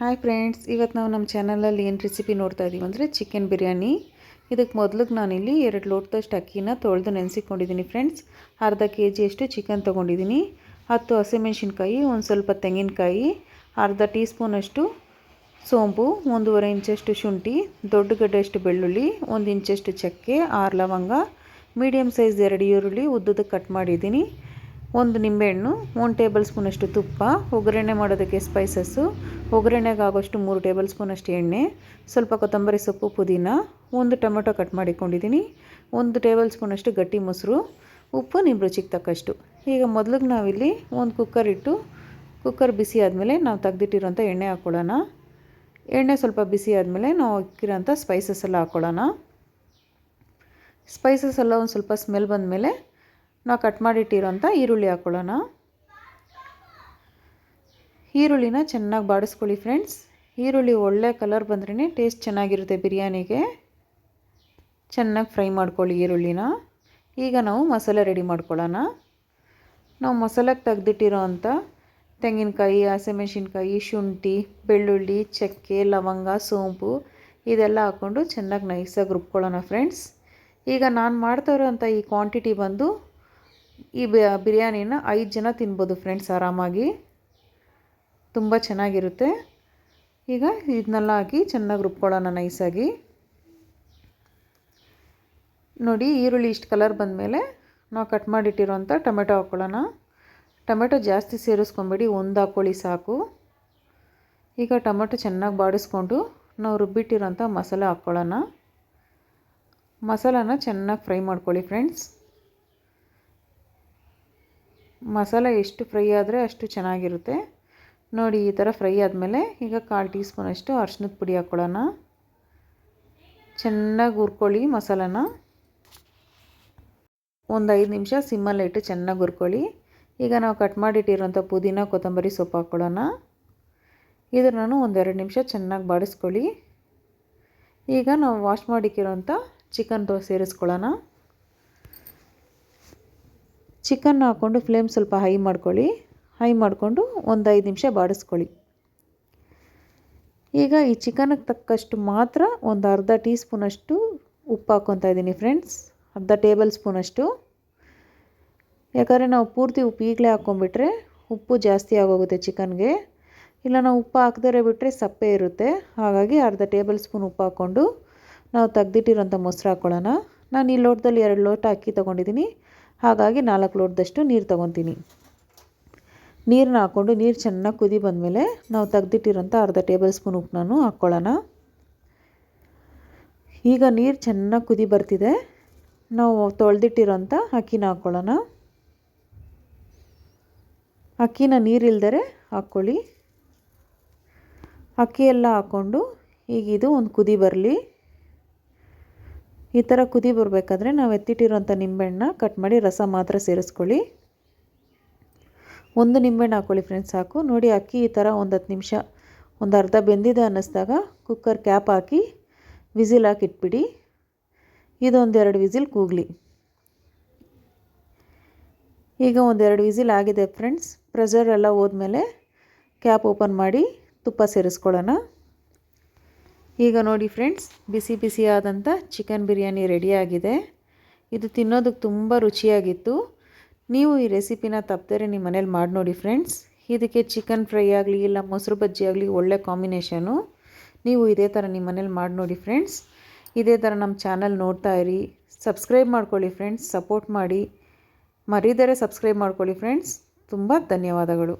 Hi friends ಇವತ್ತು ನಾವು ನಮ್ಮ ಚಾನಲಲ್ಲಿ ಏನು ರೆಸಿಪಿ ನೋಡ್ತಾ ಇದ್ದೀವಿ ಅಂದರೆ ಚಿಕನ್ ಬಿರಿಯಾನಿ ಇದಕ್ಕೆ ಮೊದಲಿಗೆ ನಾನಿಲ್ಲಿ ಎರಡು ಲೋಟದಷ್ಟು ಅಕ್ಕಿನ ತೊಳೆದು ನೆನೆಸಿಕೊಂಡಿದ್ದೀನಿ ಫ್ರೆಂಡ್ಸ್ ಅರ್ಧ ಕೆ ಜಿಯಷ್ಟು ಚಿಕನ್ ತೊಗೊಂಡಿದ್ದೀನಿ ಹತ್ತು ಹಸಿಮೆಣ್ಸಿನ್ಕಾಯಿ, ಒಂದು ಸ್ವಲ್ಪ ತೆಂಗಿನಕಾಯಿ, ಅರ್ಧ ಟೀ ಸ್ಪೂನಷ್ಟು ಸೋಂಪು, ಒಂದೂವರೆ ಇಂಚಷ್ಟು ಶುಂಠಿ, ದೊಡ್ಡ ಗಡ್ಡೆಯಷ್ಟು ಬೆಳ್ಳುಳ್ಳಿ, ಒಂದು ಇಂಚಷ್ಟು ಚಕ್ಕೆ, ಆರು ಲವಂಗ ಮೀಡಿಯಮ್ ಸೈಜ್ ಎರಡು ಈರುಳ್ಳಿ ಉದ್ದದ ಕಟ್ ಮಾಡಿದ್ದೀನಿ ಒಂದು ನಿಂಬೆಹಣ್ಣು ಒಂದು ಟೇಬಲ್ ಸ್ಪೂನಷ್ಟು ತುಪ್ಪ, ಒಗ್ಗರಣೆ ಮಾಡೋದಕ್ಕೆ ಸ್ಪೈಸಸ್ಸು ಒಗ್ಗರಣೆಗೆ ಆಗೋಷ್ಟು ಮೂರು ಟೇಬಲ್ ಸ್ಪೂನಷ್ಟು ಎಣ್ಣೆ, ಸ್ವಲ್ಪ ಕೊತ್ತಂಬರಿ ಸೊಪ್ಪು, ಪುದೀನ, ಒಂದು ಟೊಮೆಟೊ ಕಟ್ ಮಾಡಿಕೊಂಡಿದ್ದೀನಿ, ಒಂದು ಟೇಬಲ್ ಸ್ಪೂನಷ್ಟು ಗಟ್ಟಿ ಮೊಸರು, ಉಪ್ಪು ನಿಮ್ಮ ರುಚಿಗೆ ತಕ್ಕಷ್ಟು. ಈಗ ಮೊದಲಿಗೆ ನಾವಿಲ್ಲಿ ಒಂದು ಕುಕ್ಕರ್ ಇಟ್ಟು, ಕುಕ್ಕರ್ ಬಿಸಿ ಆದಮೇಲೆ ನಾವು ತೆಗೆದಿಟ್ಟಿರೋಂಥ ಎಣ್ಣೆ ಹಾಕ್ಕೊಳ್ಳೋಣ. ಎಣ್ಣೆ ಸ್ವಲ್ಪ ಬಿಸಿ ಆದಮೇಲೆ ನಾವು ಹಾಕಿರೋಂಥ ಸ್ಪೈಸಸ್ ಎಲ್ಲ ಹಾಕ್ಕೊಳ್ಳೋಣ. ಸ್ಪೈಸಸ್ ಎಲ್ಲ ಒಂದು ಸ್ವಲ್ಪ ಸ್ಮೆಲ್ ಬಂದಮೇಲೆ ನಾವು ಕಟ್ ಮಾಡಿಟ್ಟಿರೋಂಥ ಈರುಳ್ಳಿ ಹಾಕ್ಕೊಳ್ಳೋಣ ಈರುಳ್ಳಿನ ಚೆನ್ನಾಗಿ ಬಾಡಿಸ್ಕೊಳ್ಳಿ ಫ್ರೆಂಡ್ಸ್ ಈರುಳ್ಳಿ ಒಳ್ಳೆ ಕಲರ್ ಬಂದ್ರೇ ಟೇಸ್ಟ್ ಚೆನ್ನಾಗಿರುತ್ತೆ ಬಿರಿಯಾನಿಗೆ. ಚೆನ್ನಾಗಿ ಫ್ರೈ ಮಾಡ್ಕೊಳ್ಳಿ ಈರುಳ್ಳಿನ. ಈಗ ನಾವು ಮಸಾಲೆ ರೆಡಿ ಮಾಡ್ಕೊಳ್ಳೋಣ. ನಾವು ಮಸಾಲೆಗೆ ತೆಗ್ದಿಟ್ಟಿರೋ ಅಂಥ ತೆಂಗಿನಕಾಯಿ, ಹಸಿಮೆಣ್ಸಿನ್ಕಾಯಿ, ಶುಂಠಿ, ಬೆಳ್ಳುಳ್ಳಿ, ಚಕ್ಕೆ, ಲವಂಗ, ಸೋಂಪು ಇದೆಲ್ಲ ಹಾಕ್ಕೊಂಡು ಚೆನ್ನಾಗಿ ನೈಸಾಗಿ ರುಬ್ಕೊಳ್ಳೋಣ ಫ್ರೆಂಡ್ಸ್ ಈಗ ನಾನು ಮಾಡ್ತಾ ಇರೋಂಥ ಈ ಕ್ವಾಂಟಿಟಿ ಬಂದು ಈ ಬಿರಿಯಾನಿನ ಐದು ಜನ ತಿನ್ಬೋದು ಫ್ರೆಂಡ್ಸ್ ಆರಾಮಾಗಿ. ತುಂಬ ಚೆನ್ನಾಗಿರುತ್ತೆ. ಈಗ ಇದನ್ನೆಲ್ಲ ಹಾಕಿ ಚೆನ್ನಾಗಿ ರುಬ್ಕೊಳ್ಳೋಣ ನೈಸಾಗಿ. ನೋಡಿ ಈರುಳ್ಳಿ ಇಷ್ಟು ಕಲರ್ ಬಂದಮೇಲೆ ನಾವು ಕಟ್ ಮಾಡಿಟ್ಟಿರೋಂಥ ಟೊಮೆಟೊ ಹಾಕ್ಕೊಳ್ಳೋಣ ಟೊಮೆಟೊ ಜಾಸ್ತಿ ಸೇರಿಸ್ಕೊಂಬೇಡಿ, ಒಂದು ಹಾಕ್ಕೊಳ್ಳಿ ಸಾಕು. ಈಗ ಟೊಮೆಟೊ ಚೆನ್ನಾಗಿ ಬಾಡಿಸ್ಕೊಂಡು ನಾವು ರುಬ್ಬಿಟ್ಟಿರೋಂಥ ಮಸಾಲೆ ಹಾಕ್ಕೊಳ್ಳೋಣ ಮಸಾಲನ ಚೆನ್ನಾಗಿ ಫ್ರೈ ಮಾಡ್ಕೊಳ್ಳಿ ಫ್ರೆಂಡ್ಸ್. ಮಸಾಲೆ ಎಷ್ಟು ಫ್ರೈ ಆದರೆ ಅಷ್ಟು ಚೆನ್ನಾಗಿರುತ್ತೆ. ನೋಡಿ, ಈ ಥರ ಫ್ರೈ ಆದಮೇಲೆ ಈಗ ಕಾಲು ಟೀ ಸ್ಪೂನಷ್ಟು ಅರ್ಶಿನದ ಪುಡಿ ಹಾಕ್ಕೊಳ್ಳೋಣ ಚೆನ್ನಾಗಿ ಹುರ್ಕೊಳ್ಳಿ ಮಸಾಲಾನ. ಒಂದು ಐದು ನಿಮಿಷ ಸಿಮ್ಮಲ್ಲಿ ಇಟ್ಟು ಚೆನ್ನಾಗಿ ಹುರ್ಕೊಳ್ಳಿ. ಈಗ ನಾವು ಕಟ್ ಮಾಡಿಟ್ಟಿರೋಂಥ ಪುದೀನ, ಕೊತ್ತಂಬರಿ ಸೊಪ್ಪು ಹಾಕ್ಕೊಳ್ಳೋಣ ನಾನು ಒಂದೆರಡು ನಿಮಿಷ ಚೆನ್ನಾಗಿ ಬಾಡಿಸ್ಕೊಳ್ಳಿ. ಈಗ ನಾವು ವಾಶ್ ಮಾಡಿಕ್ಕಿರೋಂಥ ಚಿಕನ್ ಸೇರಿಸ್ಕೊಳ್ಳೋಣ. ಚಿಕನ್ ಹಾಕ್ಕೊಂಡು ಫ್ಲೇಮ್ ಸ್ವಲ್ಪ ಹೈ ಮಾಡ್ಕೊಳ್ಳಿ. ಹೈ ಮಾಡಿಕೊಂಡು ಒಂದು ಐದು ನಿಮಿಷ ಬಾಡಿಸ್ಕೊಳ್ಳಿ. ಈಗ ಈ ಚಿಕನ್ಗೆ ತಕ್ಕಷ್ಟು ಮಾತ್ರ ಒಂದು ಅರ್ಧ ಟೀ ಸ್ಪೂನಷ್ಟು ಉಪ್ಪು ಹಾಕ್ಕೊತಾ ಇದ್ದೀನಿ ಫ್ರೆಂಡ್ಸ್ ಅರ್ಧ ಟೇಬಲ್ ಸ್ಪೂನಷ್ಟು ಯಾಕಂದರೆ ನಾವು ಪೂರ್ತಿ ಉಪ್ಪು ಈಗಲೇ ಹಾಕ್ಕೊಂಡ್ಬಿಟ್ರೆ ಉಪ್ಪು ಜಾಸ್ತಿ ಆಗೋಗುತ್ತೆ ಚಿಕನ್ಗೆ. ಇಲ್ಲ ನಾವು ಉಪ್ಪು ಹಾಕ್ದರೆ ಬಿಟ್ಟರೆ ಸಪ್ಪೆ ಇರುತ್ತೆ. ಹಾಗಾಗಿ ಅರ್ಧ ಟೇಬಲ್ ಸ್ಪೂನ್ ಉಪ್ಪು ಹಾಕ್ಕೊಂಡು ನಾವು ತೆಗ್ದಿಟ್ಟಿರೋಂಥ ಮೊಸರು ಹಾಕ್ಕೊಳ್ಳೋಣ. ನಾನು ಈ ಲೋಟದಲ್ಲಿ ಎರಡು ಲೋಟ ಅಕ್ಕಿ ತೊಗೊಂಡಿದ್ದೀನಿ. ಹಾಗಾಗಿ ನಾಲ್ಕು ಲೋಟದಷ್ಟು ನೀರು ತೊಗೊತೀನಿ. ನೀರನ್ನ ಹಾಕ್ಕೊಂಡು ನೀರು ಚೆನ್ನಾಗಿ ಕುದಿ ಬಂದಮೇಲೆ ನಾವು ತೆಗ್ದಿಟ್ಟಿರೋಂಥ ಅರ್ಧ ಟೇಬಲ್ ಸ್ಪೂನ್ ಉಪ್ಪನ್ನು ಹಾಕ್ಕೊಳ್ಳೋಣ. ಈಗ ನೀರು ಚೆನ್ನಾಗಿ ಕುದಿ ಬರ್ತಿದೆ. ನಾವು ತೊಳೆದಿಟ್ಟಿರೋಂಥ ಅಕ್ಕಿನ ಹಾಕ್ಕೊಳ್ಳೋಣ. ಅಕ್ಕಿನ ನೀರಿಲ್ದರೆ ಹಾಕ್ಕೊಳ್ಳಿ. ಅಕ್ಕಿ ಎಲ್ಲ ಹಾಕ್ಕೊಂಡು ಈಗ ಇದು ಒಂದು ಕುದಿ ಬರಲಿ. ಈ ಥರ ಕುದಿ ಬರಬೇಕಾದ್ರೆ ನಾವು ಎತ್ತಿಟ್ಟಿರೋಂಥ ನಿಂಬೆಹಣ್ಣ ಕಟ್ ಮಾಡಿ ರಸ ಮಾತ್ರ ಸೇರಿಸ್ಕೊಳ್ಳಿ. ಒಂದು ನಿಂಬೆಹಣ್ಣು ಹಾಕ್ಕೊಳ್ಳಿ ಫ್ರೆಂಡ್ಸ್, ಸಾಕು. ನೋಡಿ, ಅಕ್ಕಿ ಈ ಥರ ಒಂದು ಹತ್ತು ನಿಮಿಷ, ಒಂದು ಅರ್ಧ ಬೆಂದಿದೆ ಅನ್ನಿಸ್ದಾಗ ಕುಕ್ಕರ್ ಕ್ಯಾಪ್ ಹಾಕಿ ವಿಸಿಲ್ ಹಾಕಿ ಇಟ್ಬಿಡಿ. ಇದೊಂದೆರಡು ವಿಸಿಲ್ ಕೂಗಲಿ. ಈಗ ಒಂದೆರಡು ವಿಸಿಲ್ ಆಗಿದೆ ಫ್ರೆಂಡ್ಸ್. ಪ್ರೆಷರ್ ಎಲ್ಲ ಹೋದ್ಮೇಲೆ ಕ್ಯಾಪ್ ಓಪನ್ ಮಾಡಿ ತುಪ್ಪ ಸೇರಿಸ್ಕೊಳ್ಳೋಣ. ಈಗ ನೋಡಿ ಫ್ರೆಂಡ್ಸ್, ಬಿಸಿ ಬಿಸಿಯಾದಂಥ ಚಿಕನ್ ಬಿರಿಯಾನಿ ರೆಡಿಯಾಗಿದೆ. ಇದು ತಿನ್ನೋದಕ್ಕೆ ತುಂಬ ರುಚಿಯಾಗಿತ್ತು. ನೀವು ಈ ರೆಸಿಪಿನ ತಪ್ಪದರೆ ನಿಮ್ಮ ಮನೇಲಿ ಮಾಡಿ ನೋಡಿ ಫ್ರೆಂಡ್ಸ್. ಇದಕ್ಕೆ ಚಿಕನ್ ಫ್ರೈ ಆಗಲಿ, ಇಲ್ಲ ಮೊಸರು ಬಜ್ಜಿ ಆಗಲಿ, ಒಳ್ಳೆ ಕಾಂಬಿನೇಷನು. ನೀವು ಇದೇ ಥರ ನಿಮ್ಮ ಮನೇಲಿ ಮಾಡಿ ನೋಡಿ ಫ್ರೆಂಡ್ಸ್. ಇದೇ ಥರ ನಮ್ಮ ಚಾನಲ್ ನೋಡ್ತಾ ಇರಿ. ಸಬ್ಸ್ಕ್ರೈಬ್ ಮಾಡ್ಕೊಳ್ಳಿ ಫ್ರೆಂಡ್ಸ್, ಸಪೋರ್ಟ್ ಮಾಡಿ. ಮರೀದರೆ ಸಬ್ಸ್ಕ್ರೈಬ್ ಮಾಡ್ಕೊಳ್ಳಿ ಫ್ರೆಂಡ್ಸ್. ತುಂಬ ಧನ್ಯವಾದಗಳು.